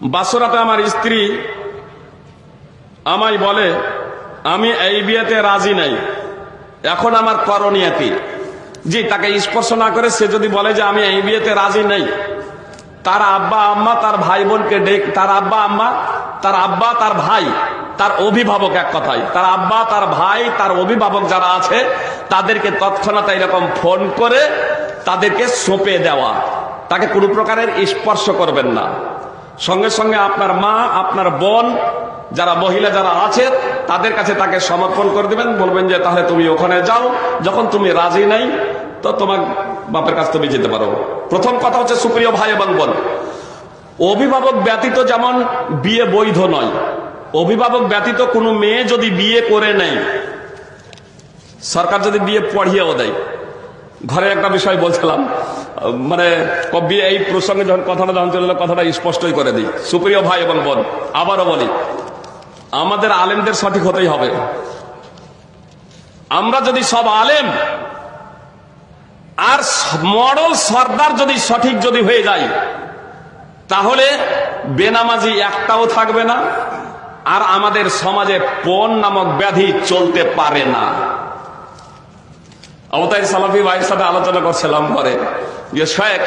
বাসরাতে আমার স্ত্রী আমায় বলে, আমি এই বিয়েতে রাজি নাই। এখন আমার করণীয় কি জি, তাকে স্পর্শ না করে সে যদি বলে যে, আমি এই বিয়েতে রাজি নাই। তার আব্বা আম্মা তার ভাই বোনকে ডেক, তার আব্বা আম্মা, তার আব্বা, তার ভাই, তার অভিভাবক এক কথায়, তার আব্বা, তার ভাই, তার অভিভাবক যারা আছে, তাদেরকে তৎক্ষণাৎ এরকম ফোন করে তাদেরকে সঁপে দেওয়া। তাকে কোনো প্রকারের স্পর্শ করবেন না। সঙ্গে সঙ্গে আপনার মা, আপনার বোন, যারা মহিলা, যারা আছে, তাদের কাছে তাকে সমর্পণ করে দিবেন। বলবেন যে, তাহলে তুমি ওখানে যাও। যখন তুমি রাজি নাই, তো তোমার বাপের কাছে তুমি যেতে পারো। প্রথম কথা হচ্ছে সুপ্রিয় ভাই এবং বোন, অভিভাবক ব্যতীত যেমন বিয়ে বৈধ নয়, অভিভাবক ব্যতীত কোনো মেয়ে যদি বিয়ে করে নেয়, সরকার যদি বিয়ে পড়িয়েও দেয়। ঘরে একটা বিষয় বলছিলাম মানে ক- বিয়ে এই প্রসঙ্গে যখন কথাটা যখন চলে কথাটা স্পষ্টই করে দিই। সুপ্রিয় ভাই এবং বোন, আবারও বলি, আমাদের আলেমদের সঠিক হতেই হবে। আমরা যদি সব আলেম, আর মডল সর্দার যদি সঠিক যদি হয়ে যায়, তাহলে বেনামাজি একটাও থাকবে না, আর আমাদের সমাজে পণ নামক ব্যাধি চলতে পারে না। অবতাই সালাফি ভাইয়ের সাথে আলোচনা করছিলাম পরে যে শেখ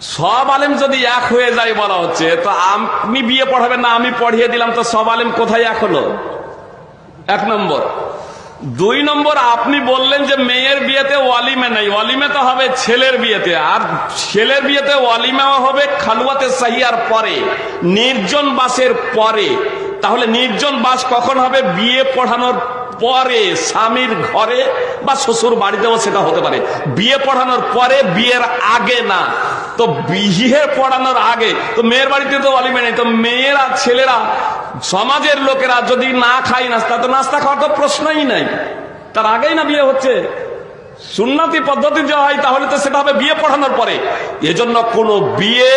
সব আলেম যদি এক হয়ে যায় বলা হচ্ছে, তো আপনি বিয়ে পড়াবেন না, আমি পড়িয়ে দিলাম, তো সব আলেম কোথায় এক হলো? এক নম্বর। দুই নম্বর, আপনি বললেন যে মেয়ের বিয়েতে ওয়ালিমে নেই। ওয়ালিমে তো হবে ছেলের বিয়েতে। আর ছেলের বিয়েতে ওয়ালিমাও হবে খালুয়াতে সাহিয়ার পরে, নির্জন বাসের পরে। তাহলে নির্জন বাস কখন হবে? বিয়ে পড়ানোর পরে স্বামীর ঘরে বা শ্বশুর বাড়িতেও সেটা হতে পারে। বিয়ে পড়ানোর পরে বিয়ের আগে না। তো বিয়ে পড়ানোর আগে, তো মেয়ের বাড়িতে তো অলিমে নেই, তো মেয়েরা, ছেলেরা, সমাজের লোকেরা যদি না খায় নাস্তা, তো নাস্তা খাওয়ার তো প্রশ্নই নাই। তার আগেই না বিয়ে হচ্ছে। সুন্নতি পদ্ধতি যে হয়, তাহলে তো সেটা হবে বিয়ে পড়ানোর পরে। এজন্য কোনো বিয়ে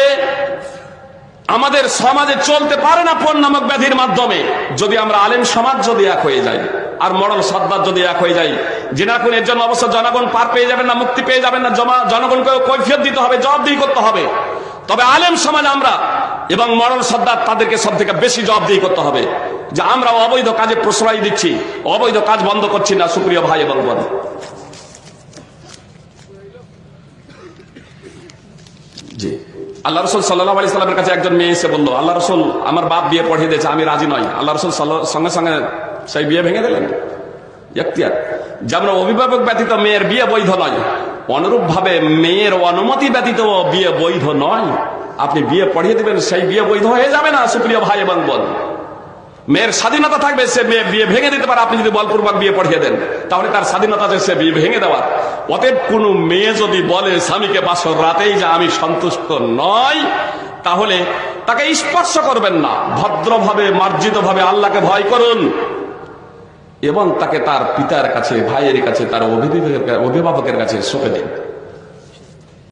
আমাদের সমাজে চলতে পারে না পণ নামক ব্যাধির মাধ্যমে। যদি আমরা আলেম সমাজ যদি এক হয়ে যাই। আর মরল সদ্দার যদি এক হয়ে যায় জেনা কোন এর জন্য অবশ্য জনগণ পার পেয়ে যাবেন না, মুক্তি পেয়ে যাবেন না, জমা জনগণকে কৈফিয়ত দিতে হবে, জবাবদিহি করতে হবে। তবে আলেম সমাজ আমরা এবং মরল সর্দার তাদেরকে সব থেকে বেশি জবাবদিহি করতে হবে। যে আমরা অবৈধ কাজে প্রশ্রয় দিচ্ছি, অবৈধ কাজ বন্ধ করছি না, সুপ্রিয় ভাই এবং বোন। জি। আল্লাহ রসুল সাল্লাহ আলি সাল্লামের কাছে একজন মেয়ে এসে বলল, আল্লাহ রসুল, আমার বাপ বিয়ে পড়িয়ে দিয়েছে, আমি রাজি নই। আল্লাহ রসুল সঙ্গে সঙ্গে সেই বিয়ে ভেঙে দিলেন? এখতিয়ার যেমন অভিভাবক ব্যতীত মেয়ের বিয়ে বৈধ নয়। অনুরূপ ভাবে মেয়ের অনুমতি ব্যতীত বিয়ে বৈধ নয়। আপনি বিয়ে পড়িয়ে দিবেন, সেই বিয়ে বৈধ হয়ে যাবে না, সুপ্রিয় ভাই এবং বোন। মেয়ের স্বাধীনতা থাকবে, সে মেয়ে বিয়ে ভেঙে দিতে পারে। আপনি যদি বলপূর্বক বিয়ে পড়িয়ে দেন, তাহলে তার স্বাধীনতা আছে সে বিয়ে ভেঙে দেওয়ার। অতএব কোনো মেয়ে যদি বলে, স্বামীকে বাসর রাতেই যে, আমি সন্তুষ্ট নয় তাহলে তাকে স্পর্শ করবেন না। ভদ্রভাবে মার্জিত ভাবে আল্লাহকে ভয় করুন। এবং তাকে তার পিতার কাছে ভাইয়ের কাছে তার অভিভাবকের কাছে সঁপে দিন।